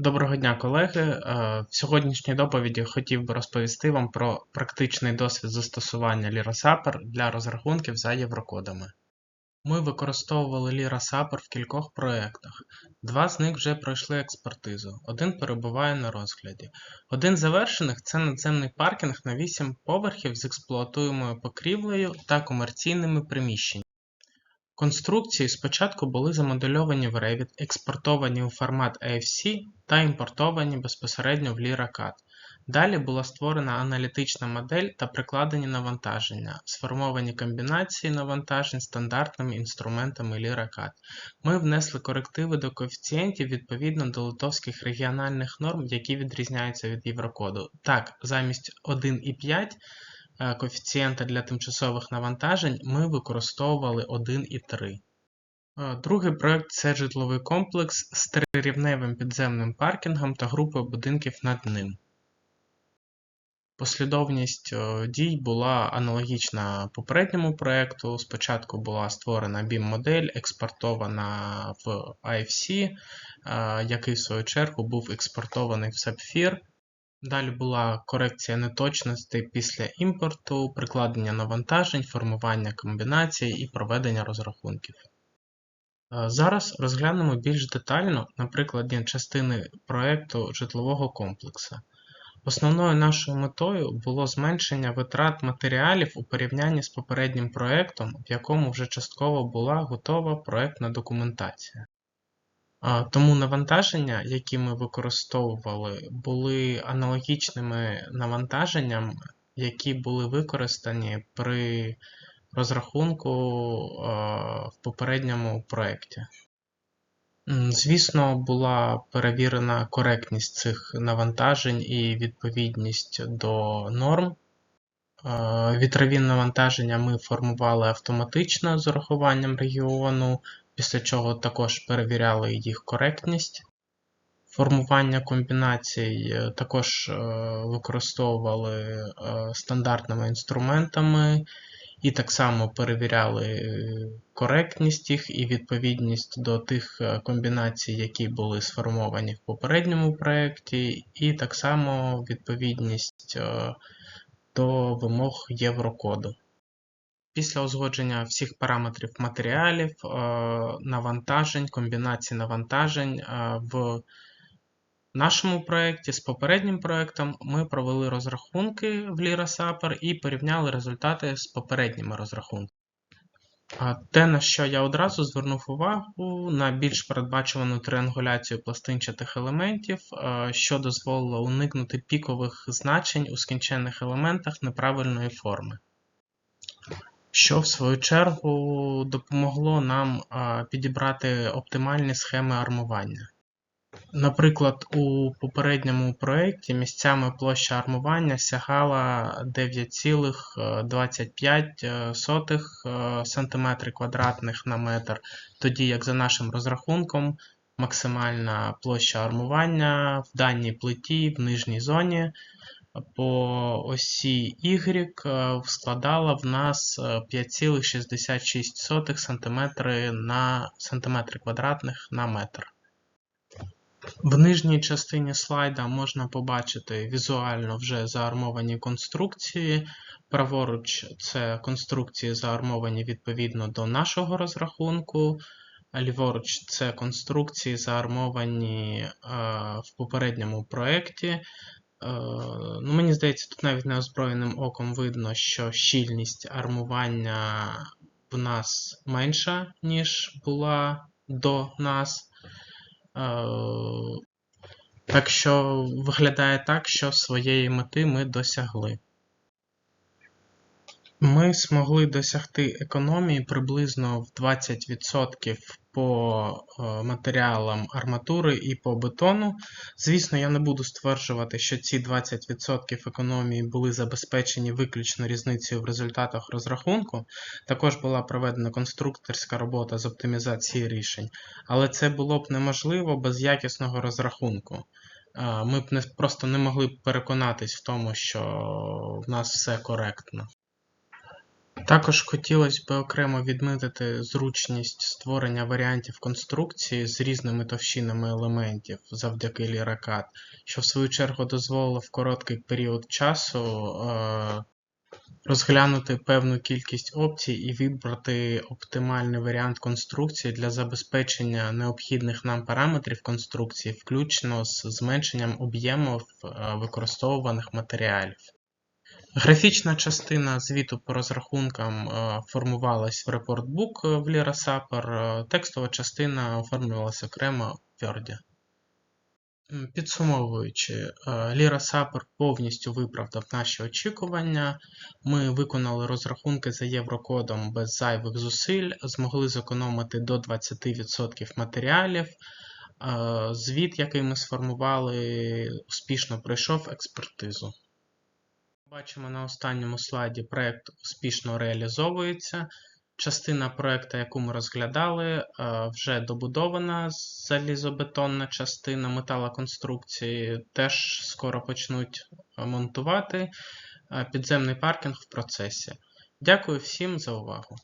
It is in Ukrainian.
Доброго дня, колеги. Е, В сьогоднішній доповіді хотів би розповісти вам про практичний досвід застосування LiraSupper для розрахунків за єврокодами. Ми використовували LiraSupper в кількох проєктах. Два з них вже пройшли експертизу, один перебуває на розгляді. Один з завершених це надземний паркінг на 8 поверхів з експлуатуємою покрівлею та комерційними приміщеннями. Конструкції спочатку були замодельовані в Revit, експортовані у формат AFC та імпортовані безпосередньо в LiraCAD. Далі була створена аналітична модель та прикладені навантаження, сформовані комбінації навантажень стандартними інструментами LiraCAD. Ми внесли корективи до коефіцієнтів відповідно до литовських регіональних норм, які відрізняються від Єврокоду. Так, замість 1,5 е, коефіцієнта для тимчасових навантажень ми використовували 1,3. Е, Другий проект це житловий комплекс з трирівневим підземним паркінгом та групою будинків над ним. Послідовність е, дій була аналогічна попередньому проекту. Спочатку була створена BIM-модель, експортована в AFC, е, який в свою чергу був експортований в Sapphire. Далі була корекція неточностей після імпорту, прикладення навантажень, формування комбінацій і проведення розрахунків. Е, Зараз розглянемо більш детально на прикладі частини проекту житлового комплексу. Основною нашою метою було зменшення витрат матеріалів у порівнянні з попереднім проектом, в якому вже частково була готова проектна документація. Тому навантаження, які ми використовували, були аналогічними навантаженням, які були використані при розрахунку в попередньому проєкті. Звісно, була перевірена коректність цих навантажень і відповідність до норм. Вітрові навантаження ми формували автоматично з урахуванням регіону, після чого також перевіряли їх коректність. Формування комбінацій е, також е, використовували е, стандартними інструментами і так само перевіряли коректність їх і відповідність до тих комбінацій, які були сформовані в попередньому проєкті, і так само відповідність до вимог Єврокоду. Після узгодження всіх параметрів матеріалів, е, навантажень, комбінацій навантажень е, в нашому проєкті з попереднім проєктом ми провели розрахунки в LiraSupper і порівняли результати з попередніми розрахунками. Те, на що я одразу звернув увагу, на більш передбачувану триангуляцію пластинчатих елементів, е, що дозволило уникнути пікових значень у скінченних елементах неправильної форми. Що в свою чергу допомогло нам е, підібрати оптимальні схеми армування. Наприклад, у попередньому проєкті місцями площа армування сягала 9,25 см квадратних на метр, тоді як за нашим розрахунком максимальна площа армування в даній плиті в нижній зоні по осі Y е, складала в нас е, 5,66 см на сантиметри квадратних на метр. В нижній частині слайда можна побачити візуально вже заармовані конструкції. Праворуч це конструкції заармовані відповідно до нашого розрахунку. Ліворуч це конструкції заармовані е, в попередньому проєкті. Е, ну, мені здається, тут навіть неозброєним оком видно, що щільність армування в нас менша, ніж була до нас. Е, Так що виглядає так, що своєї мети ми досягли. Ми змогли досягти економії приблизно в 20% по е, матеріалам арматури і по бетону. Звісно, я не буду стверджувати, що ці 20% економії були забезпечені виключно різницею в результатах розрахунку. Також була проведена конструкторська робота з оптимізації рішень, але це було б неможливо без якісного розрахунку. Е, Ми б не, просто не могли б переконатись в тому, що в нас все коректно. Також хотілося б окремо відмітити зручність створення варіантів конструкції з різними товщинами елементів завдяки LyraCAD, що в свою чергу дозволило в короткий період часу е, розглянути певну кількість опцій і вибрати оптимальний варіант конструкції для забезпечення необхідних нам параметрів конструкції, включно з зменшенням об'ємів е, використовуваних матеріалів. Графічна частина звіту по розрахункам е, формувалась в репортбук в LyraSupper, е, текстова частина оформлювалася окремо в Word. Підсумовуючи, е, LyraSupper повністю виправдав наші очікування. Ми виконали розрахунки за єврокодом без зайвих зусиль, змогли зекономити до 20% матеріалів. Е, Звіт, який ми сформували, успішно пройшов експертизу. Бачимо на останньому слайді, проєкт успішно реалізовується. Частина проєкту, яку ми розглядали, е, вже добудована залізобетонна частина металоконструкції. Теж скоро почнуть е, монтувати. Е, Підземний паркінг в процесі. Дякую всім за увагу!